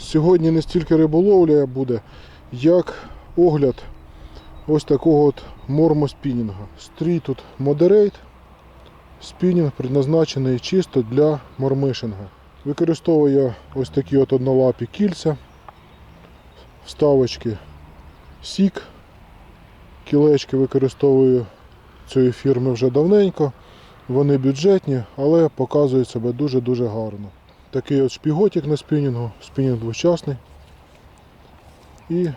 сьогодні не стільки риболовля буде, як огляд ось такого от мормоспінінга. Стрій тут Moderate. Спінінг предназначений чисто для мормишинга. Використовую ось такі от однолапі кільця, вставочки Сік. Кілечки використовую цієї фірми вже давненько. Вони бюджетні, але показують себе дуже-дуже гарно. Такий от шпіготик на спінінгу, спінінг двочасний. І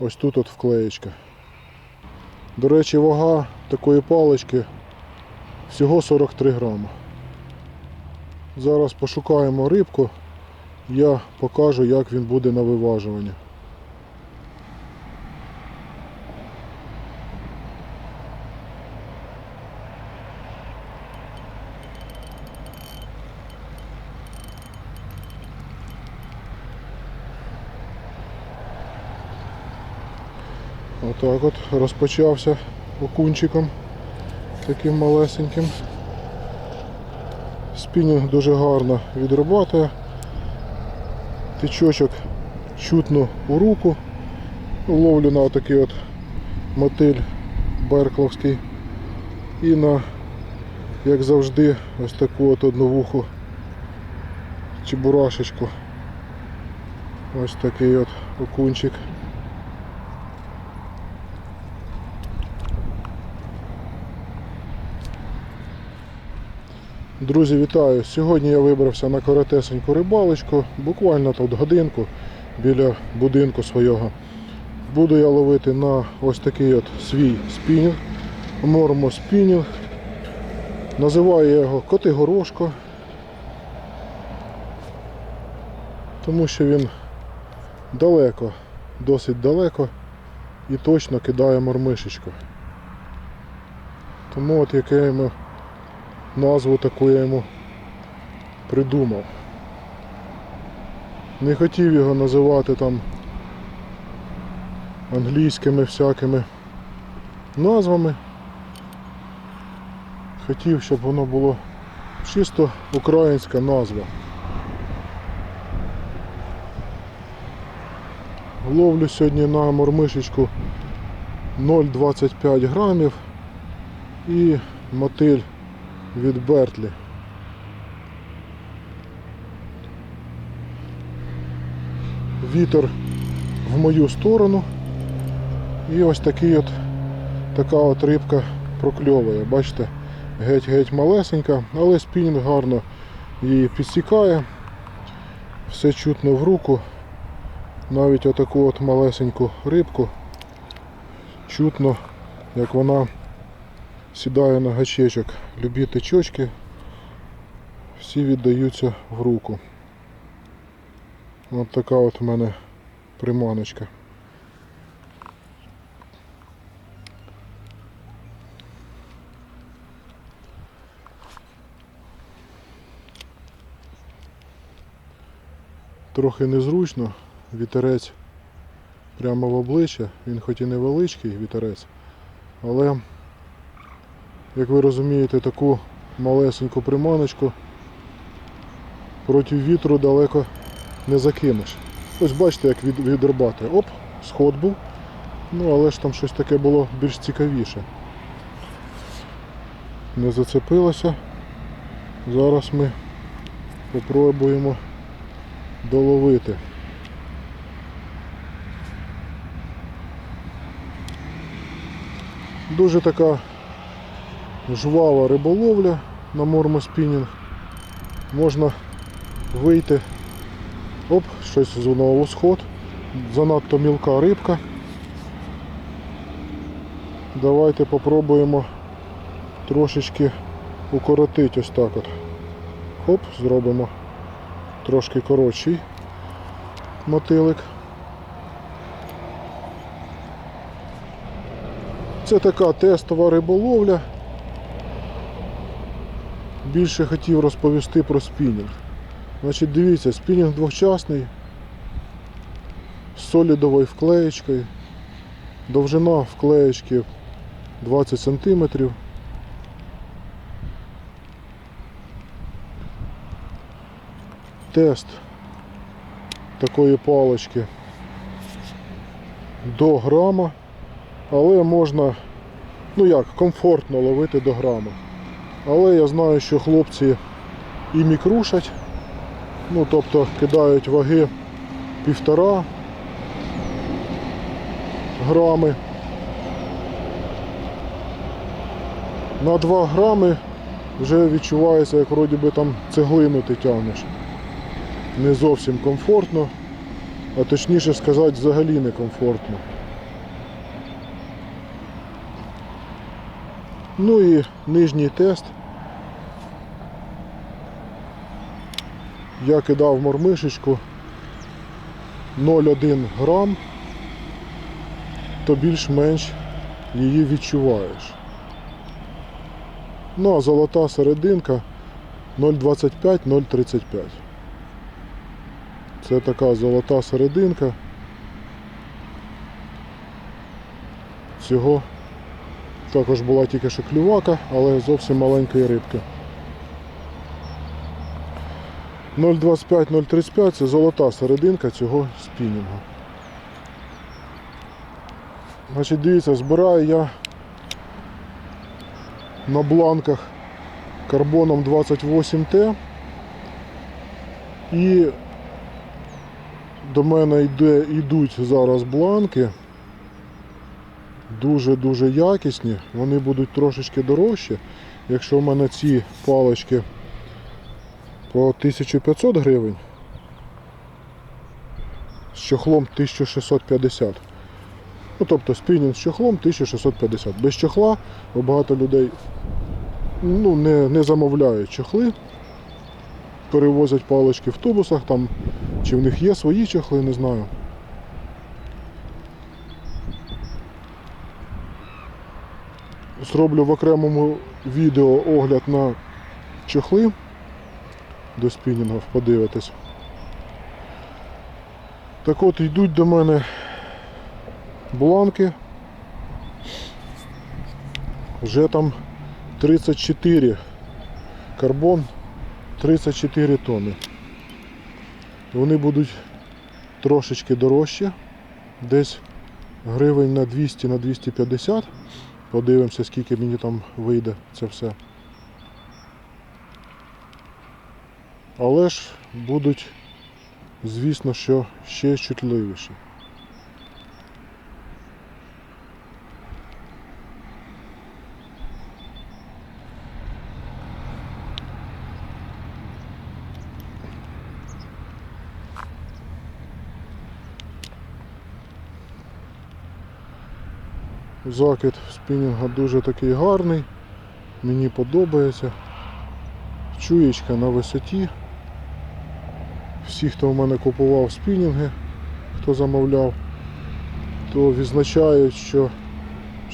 ось тут от вклеєчка. До речі, вага такої палички всього 43 грама. Зараз пошукаємо рибку, я покажу, як він буде на виважуванні. Отак от розпочався окунчиком таким малесеньким. Спінінг дуже гарно відрабатує. Тичочок чутно у руку. Ловлю на такий от мотиль беркловський. І на, як завжди, ось таку от одновуху чебурашечку. Ось такий от окунчик. Друзі, вітаю! Сьогодні я вибрався на коротесеньку рибалочку, буквально тут годинку біля будинку свого. Буду я ловити на ось такий от свій спінінг, мормо спінінг. Називаю я його Котигорошко, тому що він далеко, досить далеко і точно кидає мормишечку. Тому от яке йому назву таку я йому придумав. Не хотів його називати там англійськими всякими назвами. Хотів, щоб воно було чисто українська назва. Ловлю сьогодні на мормишечку 0,25 грамів і мотиль від Бертлі. Вітер в мою сторону. І ось такий от, така от рибка прокльовує. Бачите, геть-геть малесенька, але спінінг гарно її підсікає. Все чутно в руку. Навіть отаку от малесеньку рибку чутно, як вона сідає на гачечок. Любі течочки всі віддаються в руку. От така от у мене приманочка. Трохи незручно, вітерець прямо в обличчя, він хоч і невеличкий вітерець, але як ви розумієте, таку малесеньку приманочку проти вітру далеко не закинеш. Ось бачите, як від, відрубати. Оп, сход був. Ну, але ж там щось таке було більш цікавіше. Не зацепилося. Зараз ми спробуємо доловити. Дуже така жвава риболовля на мормоспінінг. Можна вийти. Оп, щось знову сход. Занадто мілка рибка. Давайте попробуємо трошечки укоротити ось так от. Хоп, зробимо трошки коротший мотилик. Це така тестова риболовля. Більше хотів розповісти про спінінг. Значить, дивіться, спінінг двохчасний з солідовою вклеєчкою. Довжина вклеєчки 20 см. Тест такої палички до грама, але можна, ну як, комфортно ловити до грама. Але я знаю, що хлопці і мікрушать, ну тобто кидають ваги півтора грами. На 2 грами вже відчувається, як вроді би там цеглину ти тягнеш. Не зовсім комфортно, а точніше сказати, взагалі не комфортно. Ну і нижній тест. Я кидав мормишечку 0,1 грам, то більш-менш її відчуваєш. Ну а золота серединка 0,25-0,35. Це така золота серединка. Цього також була тільки що клювака, але зовсім маленької рибки. 0,25-0,35 це золота серединка цього спінінгу. Значить, дивіться, збираю я на бланках карбоном 28Т і до мене йде, йдуть зараз бланки. Дуже-дуже якісні, вони будуть трошечки дорожчі. Якщо в мене ці палички по 1500 гривень, з чохлом 1650. Ну, тобто спінінг з чохлом 1650. Без чохла багато людей ну, не, не замовляють чохли, перевозять палички в автобусах, там, чи в них є свої чохли, не знаю. Зроблю в окремому відео огляд на чохли до спінінгів, подивитись. Так от йдуть до мене бланки. Вже там 34 карбон 34 тонни. Вони будуть трошечки дорожчі, десь гривень на 200 на 250. Подивимося, скільки мені там вийде це все. Але ж будуть, звісно, що ще чутливіші. Закид спінінга дуже такий гарний, мені подобається. Чуєчка на висоті. Всі, хто в мене купував спінінги, хто замовляв, то відзначають, що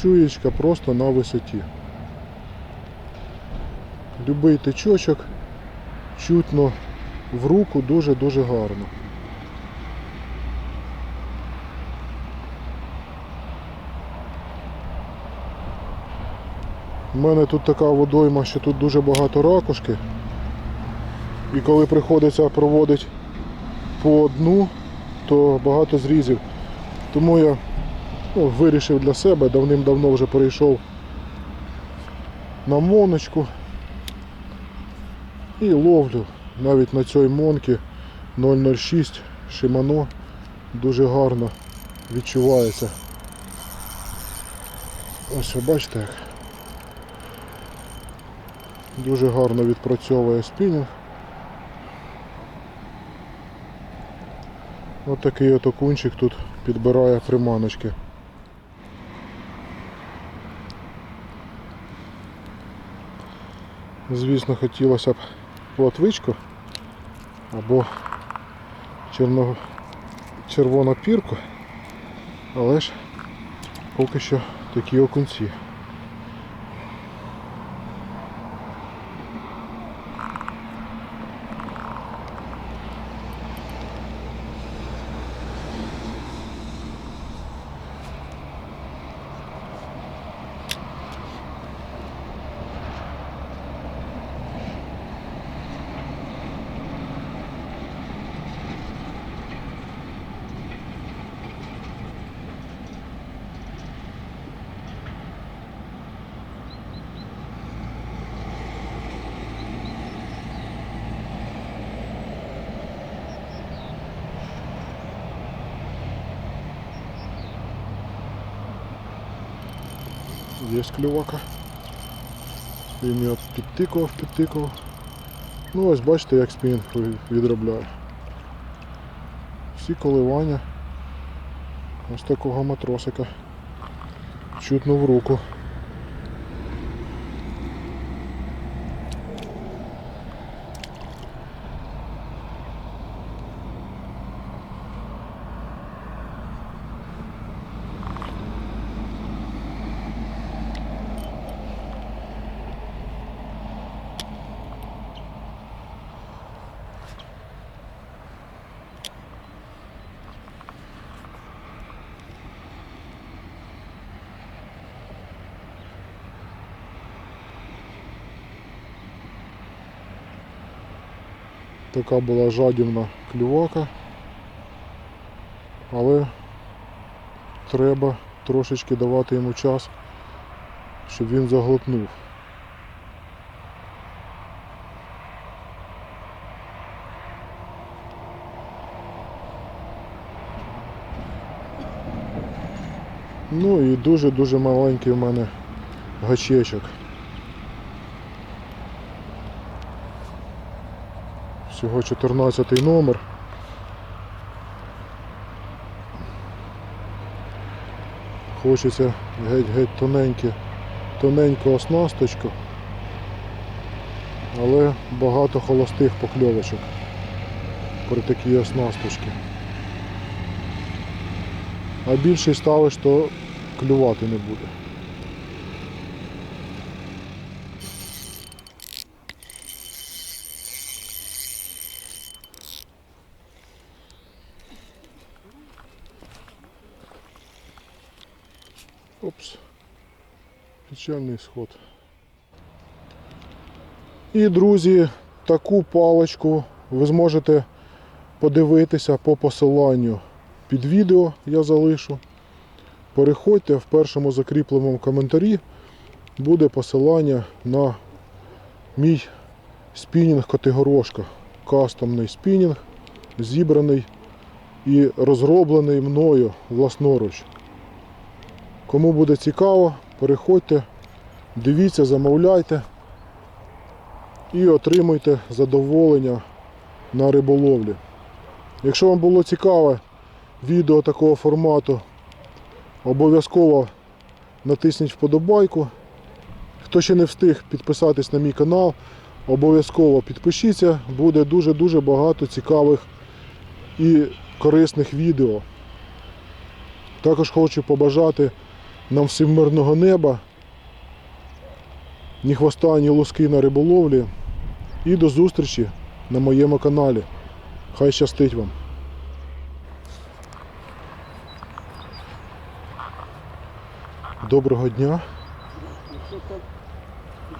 чуєчка просто на висоті. Любий тичочок чутно в руку дуже-дуже гарно. У мене тут така водойма, що тут дуже багато ракушки. І коли приходиться проводити по одну, то багато зрізів. Тому я ну, вирішив для себе, давним-давно вже перейшов на моночку і ловлю навіть на цій монки 006 Shimano дуже гарно відчувається. Ось бачите як. Дуже гарно відпрацьовує спінінг. Ось такий от окунчик тут підбирає приманочки. Звісно, хотілося б плотвичку або черно... червону пірку, але ж поки що такі окунці. Є клювака. Він його підтикував, підтикував. Ну ось бачите, як спінінг відробляє. Всі коливання. Ось такого матросика. Чутно в руку. Така була жадібна клювака. Але треба трошечки давати йому час, щоб він заглотнув. Ну і дуже-дуже маленький в мене гачечок. Всього 14 номер. Хочеться геть-геть тоненьке, тоненьку оснасточку, але багато холостих покльовочок при такій оснасточці. А більший ставиш, то клювати не буде. Опс. Печальний сход. І, друзі, таку паличку ви зможете подивитися по посиланню під відео я залишу. Переходьте в першому закріпленому коментарі. Буде посилання на мій спінінг Котигорошка. Кастомний спінінг, зібраний і розроблений мною власноруч. Кому буде цікаво, переходьте, дивіться, замовляйте і отримуйте задоволення на риболовлі. Якщо вам було цікаве відео такого формату, обов'язково натисніть вподобайку. Хто ще не встиг підписатись на мій канал, обов'язково підпишіться, буде дуже-дуже багато цікавих і корисних відео. Також хочу побажати нам всім мирного неба, ні хвоста, ні луски на риболовлі. І до зустрічі на моєму каналі. Хай щастить вам! Доброго дня!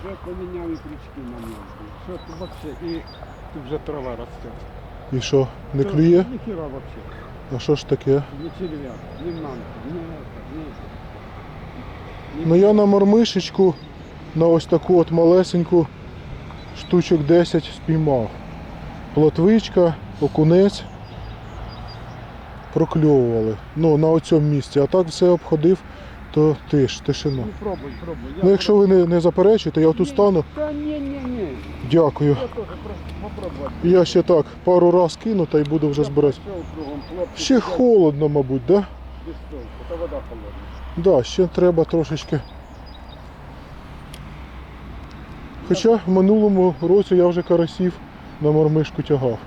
Вже поміняли крючки на ньому. Що тут вообще? І тут вже трава росте. І що, не клює? Ніхіра. А що ж таке? Ні черв'як, ні манка, ні ні. Ну я на мормишечку на ось таку от малесеньку штучок 10 спіймав. Плотвичка, окунець прокльовували. Ну, на оцьому місці. А так все обходив, то тиш, тишина. Ну пробуй, пробуй. Я Ну якщо ви не, не заперечуєте, я тут стану. Та ні, ні, ні. Дякую. Я теж просто. Я ще так пару раз кину та й буду вже збирати. Пішов кругом, хлопці. Ще холодно, мабуть, да? без Та вода холодна. Да, ще треба трошечки. Хоча в минулому році я вже карасів на мормишку тягав.